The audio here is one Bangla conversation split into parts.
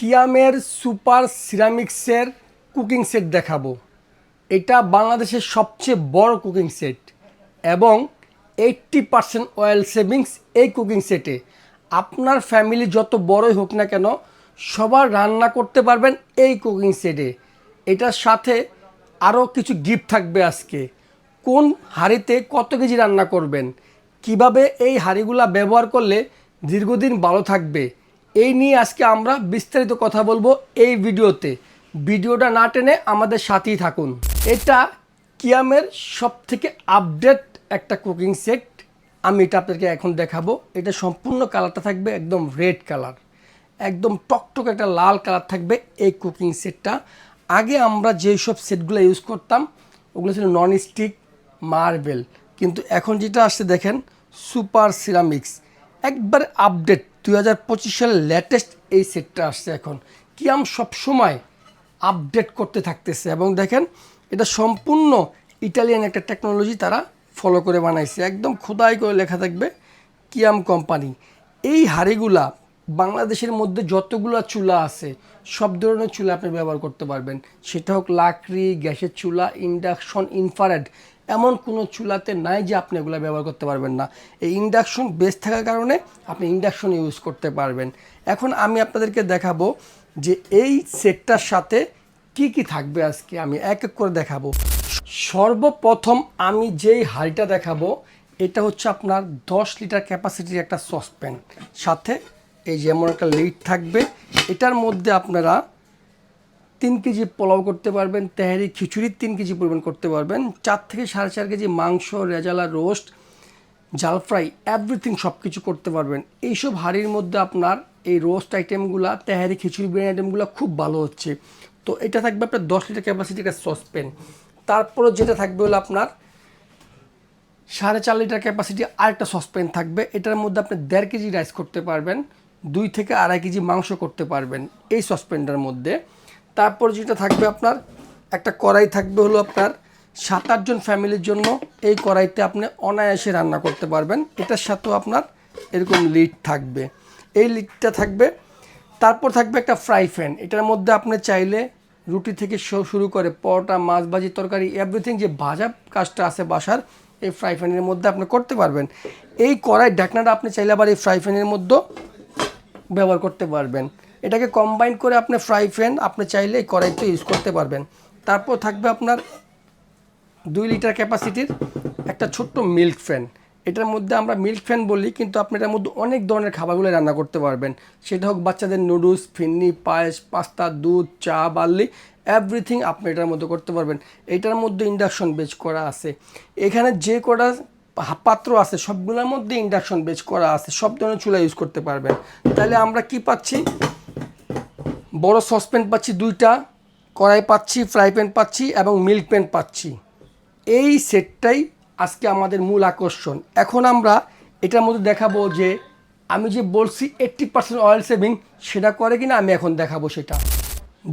কিয়ামের সুপার সিরামিক্সের কুকিং সেট দেখাবো। এটা বাংলাদেশের সবচেয়ে বড় কুকিং সেট এবং এইট্টি পার্সেন্ট অয়েল সেভিংস এই কুকিং সেটে। আপনার ফ্যামিলি যত বড়ই হোক না কেন, সবার রান্না করতে পারবেন এই কুকিং সেটে। এটার সাথে আরও কিছু গিফট থাকবে আজকে। কোন হাঁড়িতে কত কেজি রান্না করবেন? কীভাবে এই হাঁড়িগুলা ব্যবহার করলে দীর্ঘদিন ভালো থাকবে? এই নিয়ে আজকে আমরা বিস্তারিত কথা বলব এই ভিডিওতে। ভিডিওটা না টেনে আমাদের সাথেই থাকুন। এটা কিয়ামের সব থেকে আপডেট একটা কুকিং সেট আমি এটা আপনাদেরকে এখন দেখাবো। এটা সম্পূর্ণ কালারটা থাকবে একদম রেড কালার একদম টকটক একটা লাল কালার থাকবে এই কুকিং সেটটা আগে আমরা যেই সব সেটগুলো ইউজ করতাম, ওগুলো ছিল নন স্টিক মার্বেল কিন্তু এখন যেটা আসছে দেখেন সুপার সিরামিক্স একবার আপডেট দুই হাজার পঁচিশ সালের লেটেস্ট এই সেটটা আসছে এখন। কিয়াম সবসময় আপডেট করতে থাকতেছে এবং দেখেন, এটা সম্পূর্ণ ইটালিয়ান একটা টেকনোলজি তারা ফলো করে বানাইছে। একদম খোদাই করে লেখা থাকবে, কিয়াম কোম্পানি এই হাঁড়িগুলা বাংলাদেশের মধ্যে যতগুলো চুলা আছে, সব ধরনের চুলা আপনি ব্যবহার করতে পারবেন। সেটা হোক লাকড়ি, গ্যাসের চুলা ইন্ডাকশন ইনফারেড এমন কোনো চুলাতে নাই যে আপনি এগুলো ব্যবহার করতে পারবেন না। এই ইন্ডাকশন বেস থাকার কারণে আপনি ইন্ডাকশন ইউজ করতে পারবেন। এখন আমি আপনাদেরকে দেখাবো যে এই সেটটার সাথে কি কি থাকবে আজকে। আমি এক এক করে দেখাবো। সর্বপ্রথম আমি যেই হাঁড়িটা দেখাবো, এটা হচ্ছে আপনার দশ লিটার ক্যাপাসিটির একটা সসপ্যান সাথে এই যেমন একটা লিড থাকবে। এটার মধ্যে আপনারা তিন কেজি পোলাও করতে পারবেন, তেহারি খিচুড়ির তিন কেজি পরিমাণ করতে পারবেন, চার থেকে সাড়ে চার কেজি মাংস, রেজালা, রোস্ট, জাল ফ্রাই এভরিথিং সব কিছু করতে পারবেন। এইসব হাঁড়ির মধ্যে আপনার এই রোস্ট আইটেমগুলো, তেহারি খিচুড়ি, বিরিয়ানি আইটেমগুলো খুব ভালো হচ্ছে। তো এটা থাকবে আপনার দশ লিটার ক্যাপাসিটির একটা সসপ্যান তারপরে যেটা থাকবে হলো আপনার সাড়ে চার লিটার ক্যাপাসিটি আরেকটা সসপ্যান থাকবে। এটার মধ্যে আপনি দেড় কেজি রাইস করতে পারবেন, দুই থেকে আড়াই কেজি মাংস করতে পারবেন এই সসপ্যানটার মধ্যে। তারপর যেটা থাকবে আপনার, একটা কড়াই থাকবে হলো আপনার সাত আটজন ফ্যামিলির জন্য। এই কড়াইতে আপনি অনায়াসে রান্না করতে পারবেন। এটার সাথেও আপনার এরকম লিড থাকবে। এই লিডটা থাকবে। তারপর থাকবে একটা ফ্রাই প্যান এটার মধ্যে আপনি চাইলে রুটি থেকে শুরু করে পরোটা, মাছ ভাজি, তরকারি এভরিথিং যে ভাজা কাজটা আছে বাসার, এই ফ্রাই প্যানের মধ্যে আপনি করতে পারবেন। এই কড়াই ঢাকনাটা আপনি চাইলে আবার এই ফ্রাই প্যানের মধ্যেও ব্যবহার করতে পারবেন। এটাকে কম্বাইন করে আপনি ফ্রাই প্যান আপনি চাইলে এই কড়াইতে ইউজ করতে পারবেন। তারপর থাকবে আপনার দুই লিটার ক্যাপাসিটির একটা ছোট্ট মিল্ক ফ্যান এটার মধ্যে আমরা মিল্ক ফ্যান বলি, কিন্তু আপনি এটার মধ্যে অনেক ধরনের খাবারগুলো রান্না করতে পারবেন। সেটা হোক বাচ্চাদের নুডলস ফিন্নি, পায়েস, পাস্তা, দুধ, চা, বার্লি এভরিথিং আপনি এটার মধ্যে করতে পারবেন। এটার মধ্যে ইন্ডাকশন বেচ করা আছে। এখানে যে কটা পাত্র আছে, সবগুলোর মধ্যে ইন্ডাকশন বেচ করা আছে। সব ধরনের চুলা ইউজ করতে পারবেন। তাহলে আমরা কি পাচ্ছি? বড় সসপ্যান পাচ্ছি দুইটা, কড়াই পাচ্ছি, ফ্রাই প্যান পাচ্ছি এবং মিল্ক প্যান পাচ্ছি। এই সেটটাই আজকে আমাদের মূল আকর্ষণ। এখন আমরা এটার মধ্যে দেখাবো যে আমি যে বলছি এইট্টি পার্সেন্ট অয়েল সেভিং সেটা করে কিনা আমি এখন দেখাবো সেটা।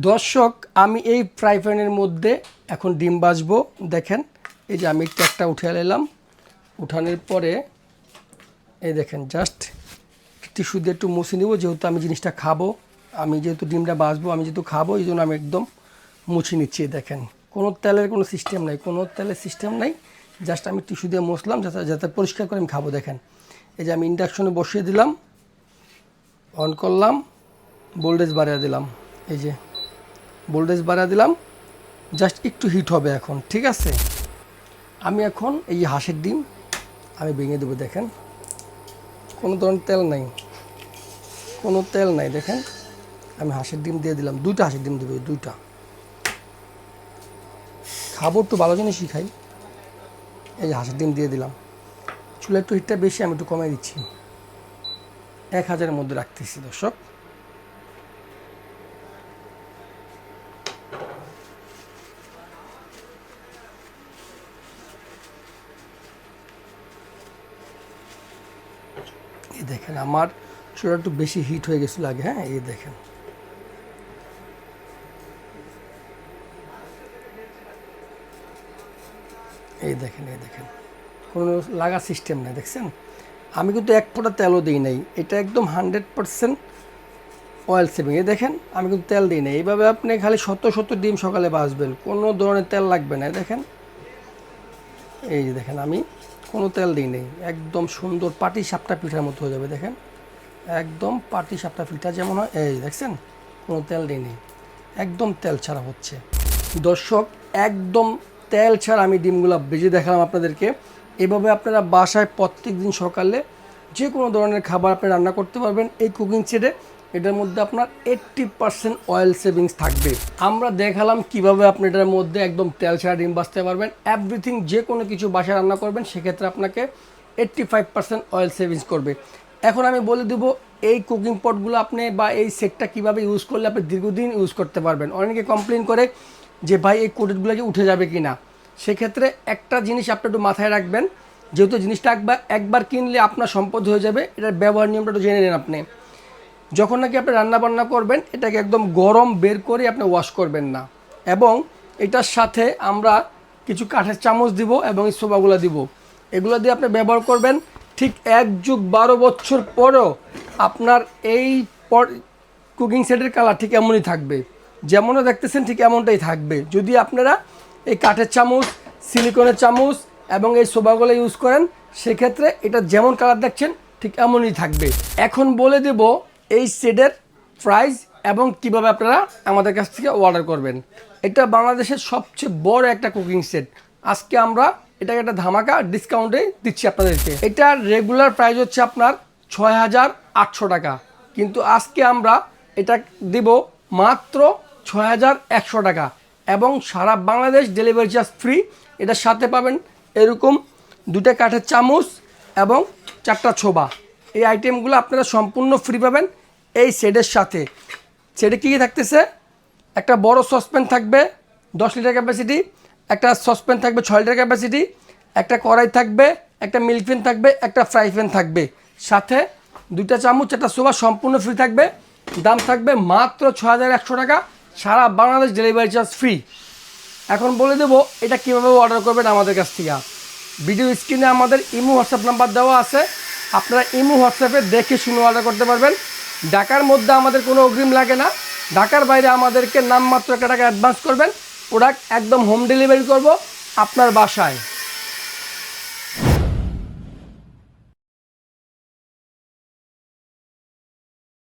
দর্শক, আমি এই ফ্রাই প্যানের মধ্যে এখন ডিম বাজবো। দেখেন, এই যে আমি ট্যাগটা উঠে নিলাম। উঠানোর পরে, এই দেখেন জাস্ট টিস্যু দিয়ে একটু মুছে নেব, যেহেতু আমি জিনিসটা খাব। আমি যেহেতু ডিমটা বাছবো আমি যেহেতু খাব, এই জন্য আমি একদম মুছে নিচ্ছি দেখেন। কোনো তেলের কোনো সিস্টেম নাই, কোনো তেলের সিস্টেম নাই। জাস্ট আমি টিস্যু দিয়ে মুছলাম, যাতে যাতে পরিষ্কার করে আমি খাব, দেখেন। এই যে আমি ইন্ডাকশনে বসিয়ে দিলাম অন করলাম ভোল্টেজ বাড়িয়ে দিলাম। এই যে ভোল্টেজ বাড়িয়ে দিলাম জাস্ট একটু হিট হবে এখন, ঠিক আছে? আমি এখন এই হাঁসের ডিম আমি ভেঙে দেবো, দেখেন। কোনো ধরনের তেল নাই, কোনো তেল নাই, দেখেন। আমি হাঁসের ডিম দিয়ে দিলাম। দুইটা হাঁসের ডিম দেবো, দুইটা। খাব একটু, ভালো জিনিসই খাই। এই যে হাঁসের ডিম দিয়ে দিলাম। চুলা একটু হিটটা বেশি, আমি একটু কমাই দিচ্ছি। এক হাজারের মধ্যে রাখতেছি, দর্শক। দেখেন, আমার চুলা একটু বেশি হিট হয়ে গেছিল আগে হ্যাঁ? এই দেখেন। এই দেখেন এই দেখেন। কোনো লাগা সিস্টেম নাই, দেখছেন? আমি কিন্তু এক ফোঁটা তেলও দিই নাই। এটা একদম হান্ড্রেড পারসেন্ট অয়েল সেভিং এই দেখেন, আমি কিন্তু তেল দিই না এইভাবে আপনি খালি সত্তর সত্তর ডিম সকালে বাঁচবেন। কোনো ধরনের তেল লাগবে না দেখেন। এই যে দেখেন, আমি কোনো তেল দিই নেই। একদম সুন্দর পাটি সাপটা পিঠার মতো হয়ে যাবে, দেখেন। একদম পাটি সাপটা পিঠা যেমন হয়, এই দেখছেন? কোনো তেল দিই নেই। একদম তেল ছাড়া হচ্ছে। দর্শক, একদম তেল ছাড়া আমি ডিমগুলো ভেজে দেখালাম আপনাদেরকে। এভাবে আপনারা বাসায় প্রত্যেক দিন সকালে যে কোনো ধরনের খাবার আপনি রান্না করতে পারবেন এই কুকিং সেটে এটার মধ্যে আপনার এইট্টি পার্সেন্ট অয়েল সেভিংস থাকবে। আমরা দেখালাম কীভাবে আপনি এটার মধ্যে একদম তেল ছাড়া ডিম বাঁচতে পারবেন। এভরিথিং যে কোনো কিছু বাসায় রান্না করবেন, সেক্ষেত্রে আপনাকে eighty five percent oil savings করবে। এখন আমি বলে দেব, এই কুকিং পটগুলো আপনি বা এই সেটটা কীভাবে ইউজ করলে আপনি দীর্ঘদিন ইউজ করতে পারবেন। অনেকে কমপ্লেন করে যে ভাই এই কোটেটগুলো কি উঠে যাবে কি না সেক্ষেত্রে একটা জিনিস আপনি একটু মাথায় রাখবেন, যেহেতু জিনিসটা একবার একবার কিনলে আপনার সম্পদ হয়ে যাবে, এটার ব্যবহার নিয়মটা একটু জেনে নেন আপনি। যখন নাকি আপনি রান্না বান্না করবেন, এটাকে একদম গরম বের করে আপনি ওয়াশ করবেন না। এবং এটার সাথে আমরা কিছু কাঠের চামচ দিব এবং এই সোবাগুলো দিব। এগুলো দিয়ে আপনি ব্যবহার করবেন, ঠিক এক যুগ বারো বছর পরেও আপনার এই কুকিং সেটের কালার ঠিক এমনই থাকবে। যেমনও দেখতেছেন ঠিক এমনটাই থাকবে। যদি আপনারা এই কাঠের চামচ, সিলিকনের চামচ এবং এই সোবাগুলো ইউজ করেন, সেক্ষেত্রে এটা যেমন কালার দেখছেন, ঠিক এমনই থাকবে। এখন বলে দেব এই সেটের প্রাইস এবং কীভাবে আপনারা আমাদের কাছ থেকে অর্ডার করবেন। এটা বাংলাদেশের সবচেয়ে বড় একটা কুকিং সেট আজকে আমরা এটাকে একটা ধামাকা ডিসকাউন্টে দিচ্ছি আপনাদেরকে। এটার রেগুলার প্রাইস হচ্ছে আপনার ছয় হাজার আটশো টাকা। কিন্তু আজকে আমরা এটা দিব মাত্র ছয় হাজার একশো টাকা। এবং সারা বাংলাদেশ ডেলিভারি চার্জ ফ্রি এটার সাথে পাবেন এরকম দুটা কাঠের চামচ এবং চারটা ছোবা। এই আইটেমগুলো আপনারা সম্পূর্ণ ফ্রি পাবেন এই সেটের সাথে। সেটে কী কী থাকতেছে? একটা বড় সসপ্যান থাকবে, দশ লিটার ক্যাপাসিটি একটা সসপ্যান থাকবে, ছয় লিটার ক্যাপাসিটি একটা কড়াই থাকবে, একটা মিল্ক প্যান থাকবে, একটা ফ্রাই প্যান থাকবে। সাথে দুইটা চামচ একটা সোবা সম্পূর্ণ ফ্রি থাকবে। দাম থাকবে মাত্র ছ হাজার একশো টাকা। সারা বাংলাদেশ ডেলিভারি চার্জ ফ্রি এখন বলে দেবো, এটা কীভাবে অর্ডার করবেন আমাদের কাছ থেকে। ভিডিও স্ক্রিনে আমাদের ইমো হোয়াটসঅ্যাপ নাম্বার দেওয়া আছে। আপনারা ইমো হোয়াটসঅ্যাপে দেখে শুনে অর্ডার করতে পারবেন। ঢাকার মধ্যে আমাদের কোনো অগ্রিম লাগে না। ঢাকার বাইরে আমাদেরকে নামমাত্র একটা টাকা অ্যাডভান্স করবেন। প্রোডাক্ট একদম হোম ডেলিভারি করব আপনার বাসায়।